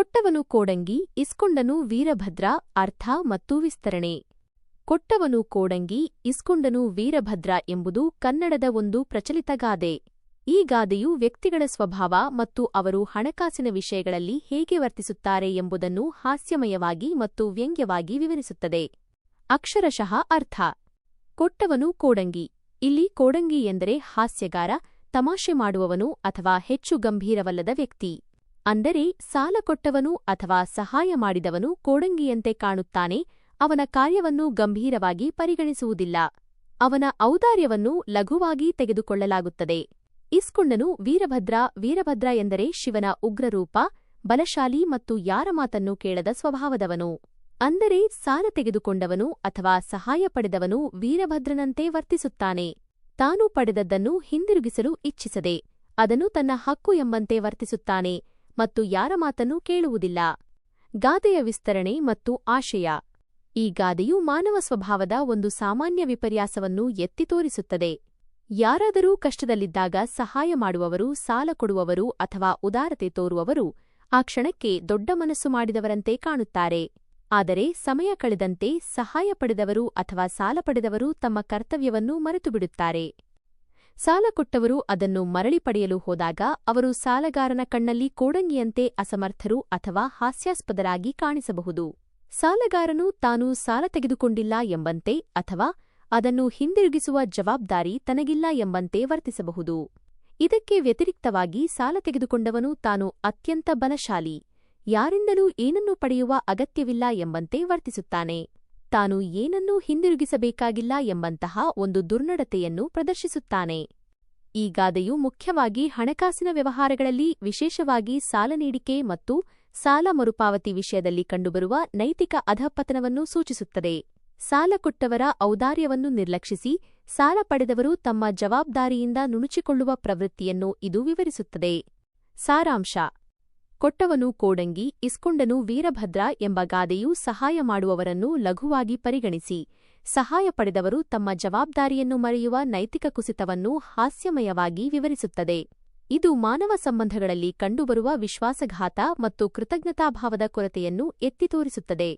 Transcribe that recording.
ಕೊಟ್ಟವನು ಕೋಡಂಗಿ, ಇಸ್ಕೊಂಡನು ವೀರಭದ್ರ, ಅರ್ಥ ಮತ್ತು ವಿಸ್ತರಣೆ. ಕೊಟ್ಟವನು ಕೋಡಂಗಿ, ಇಸ್ಕೊಂಡನು ವೀರಭದ್ರ ಎಂಬುದು ಕನ್ನಡದ ಒಂದು ಪ್ರಚಲಿತ ಗಾದೆ. ಈ ಗಾದೆಯು ವ್ಯಕ್ತಿಗಳ ಸ್ವಭಾವ ಮತ್ತು ಅವರು ಹಣಕಾಸಿನ ವಿಷಯಗಳಲ್ಲಿ ಹೇಗೆ ವರ್ತಿಸುತ್ತಾರೆ ಎಂಬುದನ್ನು ಹಾಸ್ಯಮಯವಾಗಿ ಮತ್ತು ವ್ಯಂಗ್ಯವಾಗಿ ವಿವರಿಸುತ್ತದೆ. ಅಕ್ಷರಶಃ ಅರ್ಥ. ಕೊಟ್ಟವನು ಕೋಡಂಗಿ. ಇಲ್ಲಿ ಕೋಡಂಗಿ ಎಂದರೆ ಹಾಸ್ಯಗಾರ, ತಮಾಷೆ ಮಾಡುವವನು ಅಥವಾ ಹೆಚ್ಚು ಗಂಭೀರವಲ್ಲದ ವ್ಯಕ್ತಿ. ಅಂದರೆ ಸಾಲ ಕೊಟ್ಟವನು ಅಥವಾ ಸಹಾಯ ಮಾಡಿದವನು ಕೋಡಂಗಿಯಂತೆ ಕಾಣುತ್ತಾನೆ, ಅವನ ಕಾರ್ಯವನ್ನು ಗಂಭೀರವಾಗಿ ಪರಿಗಣಿಸುವುದಿಲ್ಲ. ಅವನ ಔದಾರ್ಯವನ್ನು ಲಘುವಾಗಿ ತೆಗೆದುಕೊಳ್ಳಲಾಗುತ್ತದೆ. ಇಸ್ಕೊಂಡನು ವೀರಭದ್ರ ವೀರಭದ್ರ ಎಂದರೆ ಶಿವನ ಉಗ್ರರೂಪ, ಬಲಶಾಲಿ ಮತ್ತು ಯಾರ ಮಾತನ್ನು ಕೇಳದ ಸ್ವಭಾವದವನು. ಅಂದರೆ ಸಾಲ ತೆಗೆದುಕೊಂಡವನು ಅಥವಾ ಸಹಾಯ ಪಡೆದವನು ವೀರಭದ್ರನಂತೆ ವರ್ತಿಸುತ್ತಾನೆ. ತಾನು ಪಡೆದದ್ದನ್ನು ಹಿಂದಿರುಗಿಸಲು ಇಚ್ಛಿಸದೆ, ಅದನ್ನು ತನ್ನ ಹಕ್ಕು ಎಂಬಂತೆ ವರ್ತಿಸುತ್ತಾನೆ. ಮತ್ತು ಯಾರ ಮಾತನ್ನೂ ಕೇಳುವುದಿಲ್ಲ. ಗಾದೆಯ ವಿಸ್ತರಣೆ ಮತ್ತು ಆಶಯ. ಈ ಗಾದೆಯು ಮಾನವ ಸ್ವಭಾವದ ಒಂದು ಸಾಮಾನ್ಯ ವಿಪರ್ಯಾಸವನ್ನು ಎತ್ತಿ ತೋರಿಸುತ್ತದೆ. ಯಾರಾದರೂ ಕಷ್ಟದಲ್ಲಿದ್ದಾಗ ಸಹಾಯ ಮಾಡುವವರು, ಸಾಲ ಕೊಡುವವರು ಅಥವಾ ಉದಾರತೆ ತೋರುವವರು ಆ ಕ್ಷಣಕ್ಕೆ ದೊಡ್ಡ ಮನಸ್ಸು ಮಾಡಿದವರಂತೆ ಕಾಣುತ್ತಾರೆ. ಆದರೆ ಸಮಯ ಕಳೆದಂತೆ ಸಹಾಯ ಪಡೆದವರು ಅಥವಾ ಸಾಲ ಪಡೆದವರು ತಮ್ಮ ಕರ್ತವ್ಯವನ್ನು ಮರೆತುಬಿಡುತ್ತಾರೆ. ಸಾಲ ಕೊಟ್ಟವರು ಅದನ್ನು ಮರಳಿ ಪಡೆಯಲು ಹೋದಾಗ ಅವರು ಸಾಲಗಾರನ ಕಣ್ಣಲ್ಲಿ ಕೋಡಂಗಿಯಂತೆ ಅಸಮರ್ಥರು ಅಥವಾ ಹಾಸ್ಯಾಸ್ಪದರಾಗಿ ಕಾಣಿಸಬಹುದು. ಸಾಲಗಾರನು ತಾನು ಸಾಲ ತೆಗೆದುಕೊಂಡಿಲ್ಲ ಎಂಬಂತೆ ಅಥವಾ ಅದನ್ನು ಹಿಂದಿರುಗಿಸುವ ಜವಾಬ್ದಾರಿ ತನಗಿಲ್ಲ ಎಂಬಂತೆ ವರ್ತಿಸಬಹುದು. ಇದಕ್ಕೆ ವ್ಯತಿರಿಕ್ತವಾಗಿ ಸಾಲ ತೆಗೆದುಕೊಂಡವನು ತಾನು ಅತ್ಯಂತ ಬಲಶಾಲಿ, ಯಾರಿಂದಲೂ ಏನನ್ನೂ ಪಡೆಯುವ ಅಗತ್ಯವಿಲ್ಲ ಎಂಬಂತೆ ವರ್ತಿಸುತ್ತಾನೆ. ತಾನು ಏನನ್ನೂ ಹಿಂದಿರುಗಿಸಬೇಕಾಗಿಲ್ಲ ಎಂಬಂತಹ ಒಂದು ದುರ್ನಡತೆಯನ್ನು ಪ್ರದರ್ಶಿಸುತ್ತಾನೆ. ಈ ಗಾದೆಯು ಮುಖ್ಯವಾಗಿ ಹಣಕಾಸಿನ ವ್ಯವಹಾರಗಳಲ್ಲಿ ವಿಶೇಷವಾಗಿ ಸಾಲ ನೀಡಿಕೆ ಮತ್ತು ಸಾಲ ಮರುಪಾವತಿ ವಿಷಯದಲ್ಲಿ ಕಂಡುಬರುವ ನೈತಿಕ ಅಧಪತನವನ್ನು ಸೂಚಿಸುತ್ತದೆ. ಸಾಲ ಕೊಟ್ಟವರ ಔದಾರ್ಯವನ್ನು ನಿರ್ಲಕ್ಷಿಸಿ ಸಾಲ ಪಡೆದವರು ತಮ್ಮ ಜವಾಬ್ದಾರಿಯಿಂದ ನುಣುಚಿಕೊಳ್ಳುವ ಪ್ರವೃತ್ತಿಯನ್ನು ಇದು ವಿವರಿಸುತ್ತದೆ. ಸಾರಾಂಶ. ಕೊಟ್ಟವನು ಕೋಡಂಗಿ, ಇಸ್ಕೊಂಡನು ವೀರಭದ್ರ ಎಂಬ ಗಾದೆಯು ಸಹಾಯ ಮಾಡುವವರನ್ನು ಲಘುವಾಗಿ ಪರಿಗಣಿಸಿ, ಸಹಾಯ ಪಡೆದವರು ತಮ್ಮ ಜವಾಬ್ದಾರಿಯನ್ನು ಮರೆಯುವ ನೈತಿಕ ಕುಸಿತವನ್ನು ಹಾಸ್ಯಮಯವಾಗಿ ವಿವರಿಸುತ್ತದೆ. ಇದು ಮಾನವ ಸಂಬಂಧಗಳಲ್ಲಿ ಕಂಡುಬರುವ ವಿಶ್ವಾಸಘಾತ ಮತ್ತು ಕೃತಜ್ಞತಾಭಾವದ ಕೊರತೆಯನ್ನು ಎತ್ತಿ ತೋರಿಸುತ್ತದೆ.